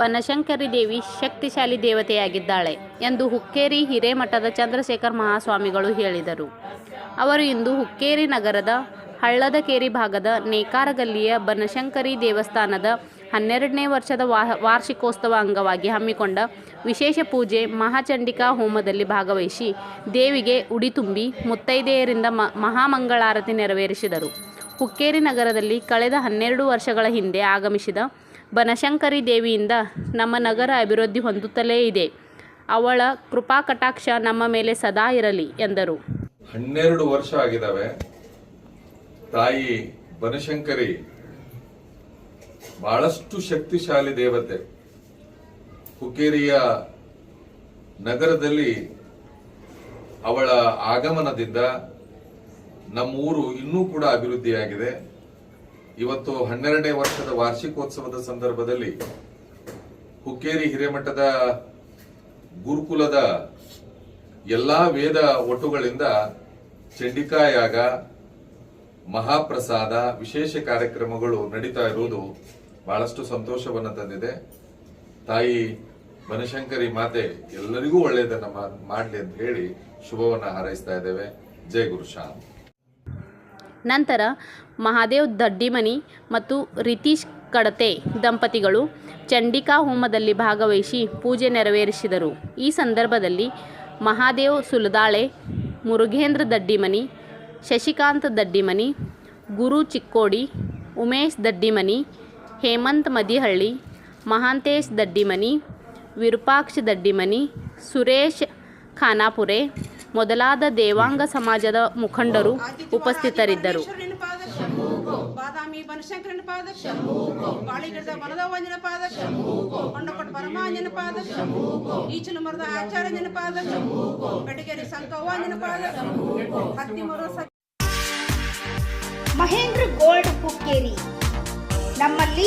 ಬನಶಂಕರಿ ದೇವಿ ಶಕ್ತಿಶಾಲಿ ದೇವತೆಯಾಗಿದ್ದಾಳೆ ಎಂದು ಹುಕ್ಕೇರಿ ಹಿರೇಮಠದ ಚಂದ್ರಶೇಖರ್ ಮಹಾಸ್ವಾಮಿಗಳು ಹೇಳಿದರು. ಅವರು ಇಂದು ಹುಕ್ಕೇರಿ ನಗರದ ಹಳ್ಳದಕೇರಿ ಭಾಗದ ನೇಕಾರಗಲ್ಲಿಯ ಬನಶಂಕರಿ ದೇವಸ್ಥಾನದ ಹನ್ನೆರಡನೇ ವರ್ಷದ ವಾರ್ಷಿಕೋತ್ಸವ ಅಂಗವಾಗಿ ಹಮ್ಮಿಕೊಂಡ ವಿಶೇಷ ಪೂಜೆ ಮಹಾಚಂಡಿಕಾ ಹೋಮದಲ್ಲಿ ಭಾಗವಹಿಸಿ ದೇವಿಗೆ ಉಡಿ ತುಂಬಿ ಮುತ್ತೈದೆಯರಿಂದ ಮ ಮಹಾಮಂಗಳಾರತಿ ನೆರವೇರಿಸಿದರು. ಹುಕ್ಕೇರಿ ನಗರದಲ್ಲಿ ಕಳೆದ ಹನ್ನೆರಡು ವರ್ಷಗಳ ಹಿಂದೆ ಆಗಮಿಸಿದ ಬನಶಂಕರಿ ದೇವಿಯಿಂದ ನಮ್ಮ ನಗರ ಅಭಿವೃದ್ಧಿ ಹೊಂದುತ್ತಲೇ ಇದೆ. ಅವಳ ಕೃಪಾ ಕಟಾಕ್ಷ ನಮ್ಮ ಮೇಲೆ ಸದಾ ಇರಲಿ, ಎಂದರು. ಹನ್ನೆರಡು ವರ್ಷ ಆಗಿದ್ದಾವೆ. ತಾಯಿ ಬನಶಂಕರಿ ಬಹಳಷ್ಟು ಶಕ್ತಿಶಾಲಿ ದೇವತೆ. ಹುಕ್ಕೇರಿಯ ನಗರದಲ್ಲಿ ಅವಳ ಆಗಮನದಿಂದ ನಮ್ಮೂರು ಇನ್ನೂ ಕೂಡ ಅಭಿವೃದ್ಧಿಯಾಗಿದೆ. ಇವತ್ತು ಹನ್ನೆರಡನೇ ವರ್ಷದ ವಾರ್ಷಿಕೋತ್ಸವದ ಸಂದರ್ಭದಲ್ಲಿ ಹುಕ್ಕೇರಿ ಹಿರೇಮಠದ ಗುರುಕುಲದ ಎಲ್ಲಾ ವೇದ ಒಟ್ಟುಗಳಿಂದ ಚಂಡಿಕಾಯಾಗ ಮಹಾಪ್ರಸಾದ, ವಿಶೇಷ ಕಾರ್ಯಕ್ರಮಗಳು ನಡೀತಾ ಇರುವುದು ಬಹಳಷ್ಟು ಸಂತೋಷವನ್ನು ತಂದಿದೆ. ತಾಯಿ ಬನಶಂಕರಿ ಮಾತೆ ಎಲ್ಲರಿಗೂ ಒಳ್ಳೆಯದನ್ನು ಮಾಡಲಿ ಅಂತ ಹೇಳಿ ಶುಭವನ್ನು ಹಾರೈಸ್ತಾ ಇದ್ದೇವೆ. ಜೈ ಗುರುಶಾನ್ ನಂತರ ಮಹಾದೇವ್ ದಡ್ಡಿಮನಿ ಮತ್ತು ರಿತೀಶ್ ಕಡತೆ ದಂಪತಿಗಳು ಚಂಡಿಕಾ ಹೋಮದಲ್ಲಿ ಭಾಗವಹಿಸಿ ಪೂಜೆ ನೆರವೇರಿಸಿದರು. ಈ ಸಂದರ್ಭದಲ್ಲಿ ಮಹಾದೇವ್ ಸುಲದಾಳೆ, ಮುರುಘೇಂದ್ರ ದಡ್ಡಿಮನಿ, ಶಶಿಕಾಂತ್ ದಡ್ಡಿಮನಿ, ಗುರು ಚಿಕ್ಕೋಡಿ, ಉಮೇಶ್ ದಡ್ಡಿಮನಿ, ಹೇಮಂತ್ ಮದಿಹಳ್ಳಿ, ಮಹಾಂತೇಶ್ ದಡ್ಡಿಮನಿ, ವಿರೂಪಾಕ್ಷ ದಡ್ಡಿಮನಿ, ಸುರೇಶ್ ಖಾನಾಪುರೆ ಮೊದಲಾದ ದೇವಾಂಗ ಸಮಾಜದ ಮುಖಂಡರು ಉಪಸ್ಥಿತರಿದ್ದರು. ಬಾದಾಮಿ ಬನಶಂಕರನ ಪಾದ ಬಾಳಿಗಿಡದ ವನದವಂಜನ ಪಾದ ಕೊಂಡಕೊಟ್ಟ ಪರಮಾಂಜನ ಪಾದ ಈಚಲ ಮರದ ಆಚಾರ್ಯನ ಪಾದ ಬೆಟಗೇರಿ ಸಂಕವಾಂಜನ ಪಾದ ಹತ್ತಿಮೂರು ಮಹೇಂದ್ರ ಗೋಲ್ಡ್ ಹುಕ್ಕೇರಿ. ನಮ್ಮಲ್ಲಿ